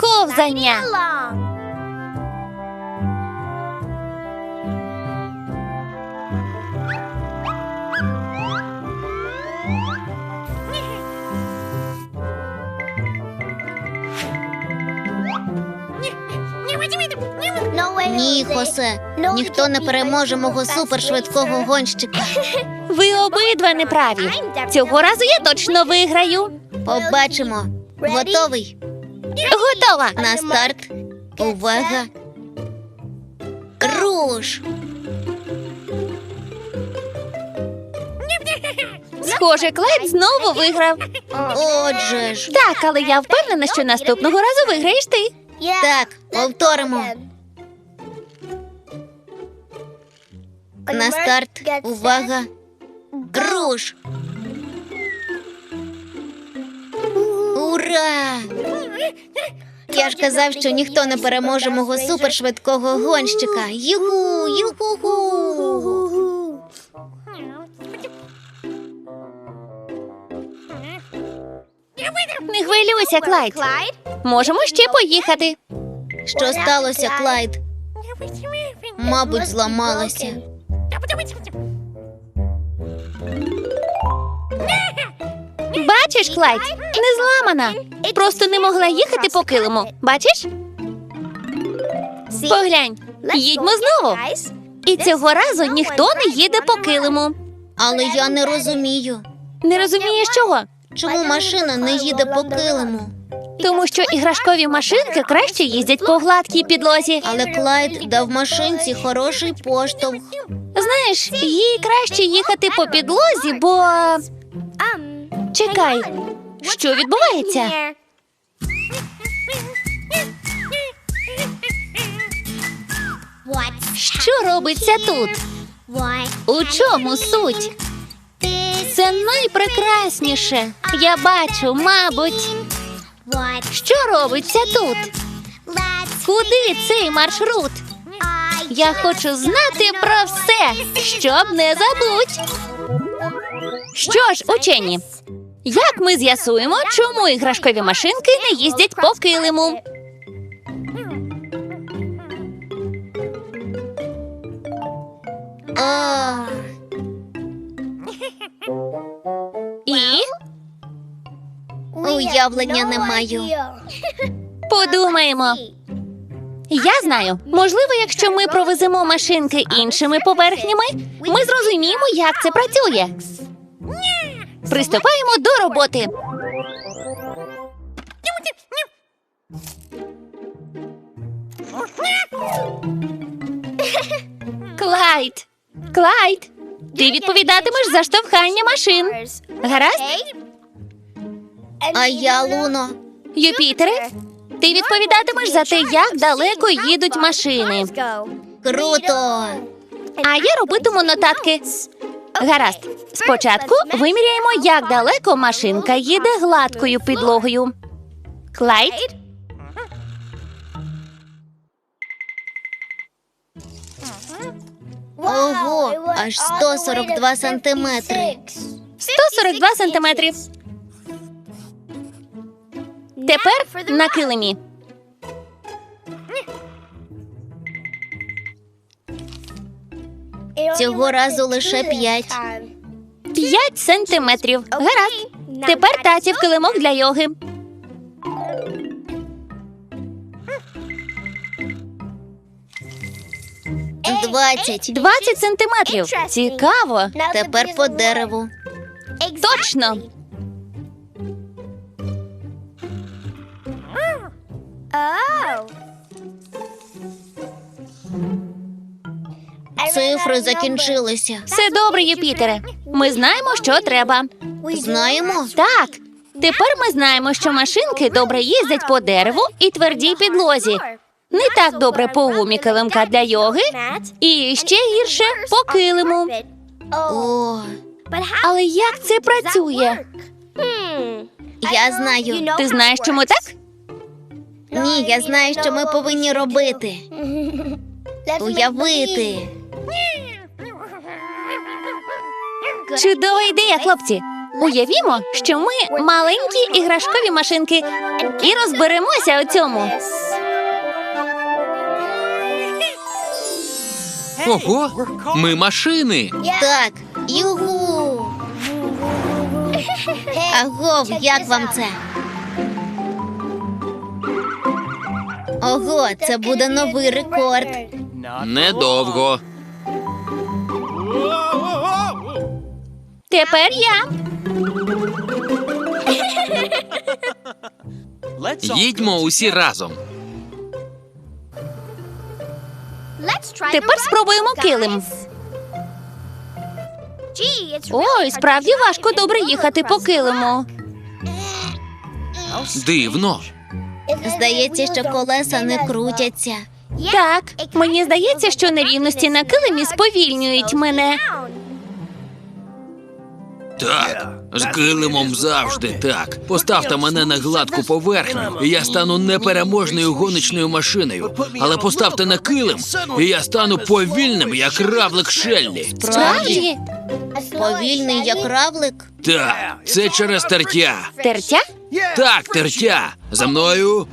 Ковзання. Ні, Хосе, ніхто не переможе мого супершвидкого гонщика. Ви обидва неправі. Цього разу я точно виграю. Побачимо. Готовий? Готова. На старт. Увага. Руш! Схоже, Клайд знову виграв. Отже ж. Так, але я впевнена, що наступного разу виграєш ти. Так, повторимо. На старт. Увага. Руш! Ура! Я ж казав, що ніхто не переможе мого супершвидкого гонщика. Юху, юху-ху! Не хвилюйся, Клайд. Можемо ще поїхати. Що сталося, Клайд? Мабуть, зламалося. Бачиш, Клайд? Не зламана. Просто не могла їхати по килиму. Бачиш? Поглянь, їдьмо знову. І цього разу ніхто не їде по килиму. Але я не розумію, Не розумієш чого? чому машина не їде по килиму. Тому що іграшкові машинки краще їздять по гладкій підлозі. Але Клайд дав машинці хороший поштовх. Знаєш, їй краще їхати по підлозі, бо. Чекай, що відбувається? Що робиться тут? У чому суть? Це найпрекрасніше. Я бачу, мабуть, що робиться тут. Куди цей маршрут? Я хочу знати про все, щоб не забудь. Що ж, учені, як ми з'ясуємо, чому іграшкові машинки не їздять по килиму? І уявлення не маю. подумаємо. Я знаю, можливо, якщо ми провеземо машинки іншими поверхнями, ми зрозуміємо, як це працює. Приступаємо до роботи. Клайд, Клайд, ти відповідатимеш за штовхання машин. Гаразд? А я Луно. Юпітере, ти відповідатимеш за те, як далеко їдуть машини. Круто! А я робитиму нотатки. Гаразд. Спочатку виміряємо, як далеко машинка їде гладкою підлогою. Клайд, Ого, аж 142 сантиметри. 142 сантиметрів. Тепер на килимі. Цього разу лише п'ять. 5 сантиметрів. Гаразд. Тепер татів килимок для йоги. Двадцять. 20 сантиметрів. Цікаво. Тепер по дереву. Точно. Цифри закінчилися. Все добре, Юпітере. Ми знаємо, що треба. Знаємо? Так, Тепер ми знаємо, що машинки добре їздять по дереву і твердій підлозі. Не так добре по гумі килимка для йоги, і ще гірше по килиму. О, Але як це працює? я знаю. Ти знаєш, чому так? Ні, я знаю, що ми повинні робити. Уявити. Чудова ідея, хлопці. Уявімо, що ми маленькі іграшкові машинки і розберемося у цьому. Ого, ми машини. Так, югу. Агов, як вам це? Ого, це буде новий рекорд. Недовго. Тепер я. Їдьмо усі разом. Тепер спробуємо килим. Ой, справді важко добре їхати по килиму. Дивно. Здається, що колеса не крутяться. Так, мені здається, що нерівності на килимі сповільнюють мене. Так, з килимом завжди так. Поставте мене на гладку поверхню, і я стану непереможною гоночною машиною. Але поставте на килим, і я стану повільним, як равлик Шеллі. Справді? Повільний, як равлик. Так, це через тертя. Тертя? Так, тертя. За мною.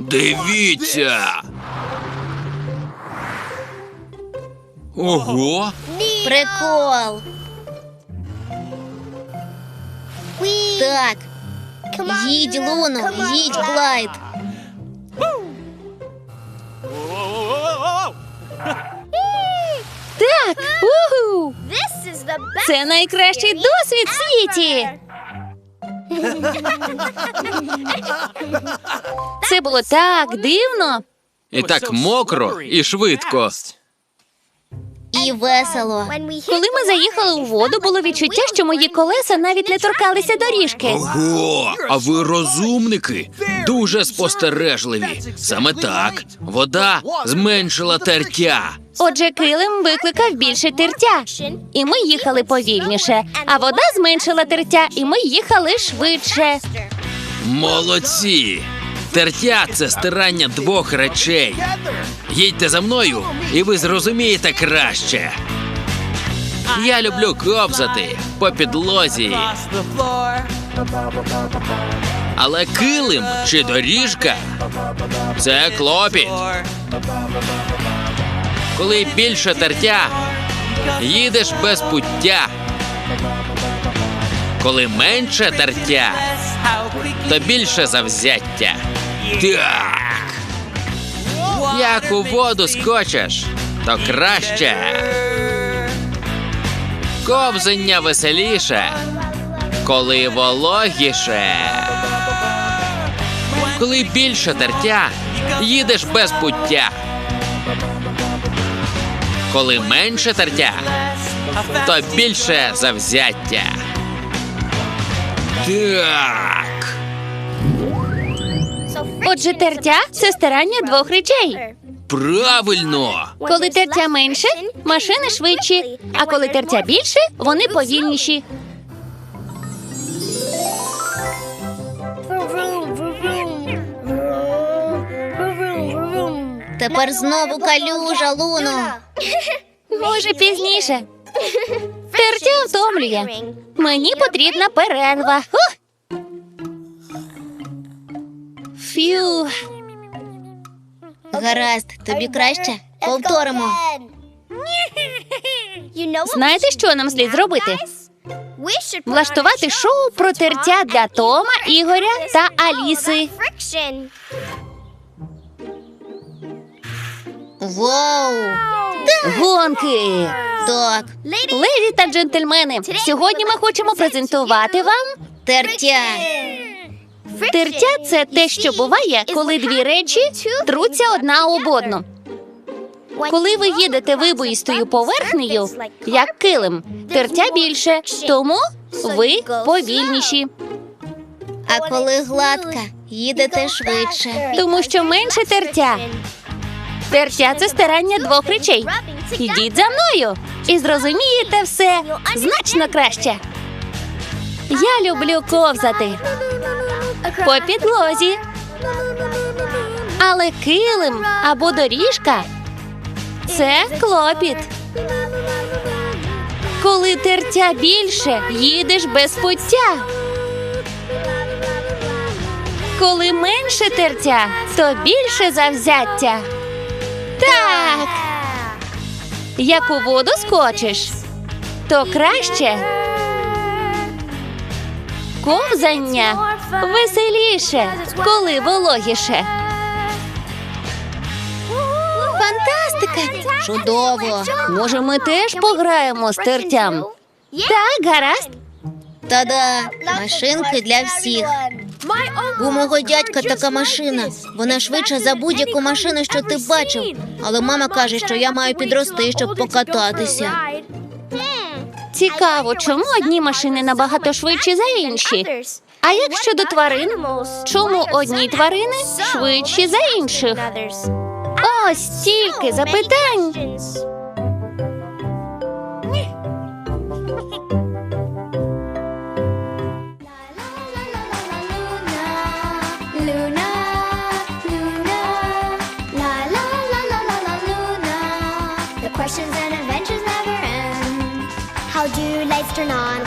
Дивіться. Ого. Прикол. Так. Їдь, Луно, їдь, Клайд. Так. Уху! Це найкращий досвід в світі. Це було так дивно. І так мокро і швидко. І весело. Коли ми заїхали у воду, було відчуття, що мої колеса навіть не торкалися доріжки. Ого, а ви розумники, дуже спостережливі. Саме так, вода зменшила тертя. Отже, килим викликав більше тертя. І ми їхали повільніше, а вода зменшила тертя, і ми їхали швидше. Молодці! Тертя це стирання двох речей. Їдьте за мною, і ви зрозумієте краще. Я люблю ковзати по підлозі, але килим чи доріжка це клопіт. Коли більше тертя, їдеш без пуття. Коли менше тертя, то більше завзяття. Так. Як у воду скочеш, то краще. Ковзання веселіше, коли вологіше. Коли більше тертя, їдеш без пуття. Коли менше тертя, то більше завзяття. Так. Отже, тертя це стирання двох речей. Правильно. Коли тертя менше, машини швидші, а коли тертя більше, вони повільніші. Тепер знову калюжа, Луно. Може, пізніше. Тертя втомлює. Мені потрібна перерва. Ух! Фью. Гаразд, тобі краще? Повторимо. Знаєте, що нам слід зробити? Влаштувати шоу про тертя для Тома, Ігоря та Аліси. Вау! Гонки. Так, Леді та джентльмени, сьогодні ми хочемо презентувати вам тертя. Тертя це те, що буває, коли дві речі труться одна об одну. Коли ви їдете вибоїстою поверхнею, як килим, тертя більше, тому ви повільніші, А коли гладка, їдете швидше. тому що менше тертя. Тертя це стирання двох речей. Ідіть за мною і зрозумієте все значно краще. Я люблю ковзати по підлозі, але килим або доріжка це клопіт. Коли тертя більше, їдеш без пуття. Коли менше тертя, то більше завзяття. Так, як у воду скочиш, то краще ковзання веселіше, коли вологіше. Фантастика! Чудово! Може, ми теж пограємо з тертям? Так, гаразд. Та-да! Машинки для всіх. У мого дядька така машина. Вона швидша за будь-яку машину, що ти бачив. Але мама каже, що я маю підрости, щоб покататися. Цікаво, чому одні машини набагато швидші за інші? А як щодо тварин, чому одні тварини швидші за інших? Ось стільки запитань. questions astronaut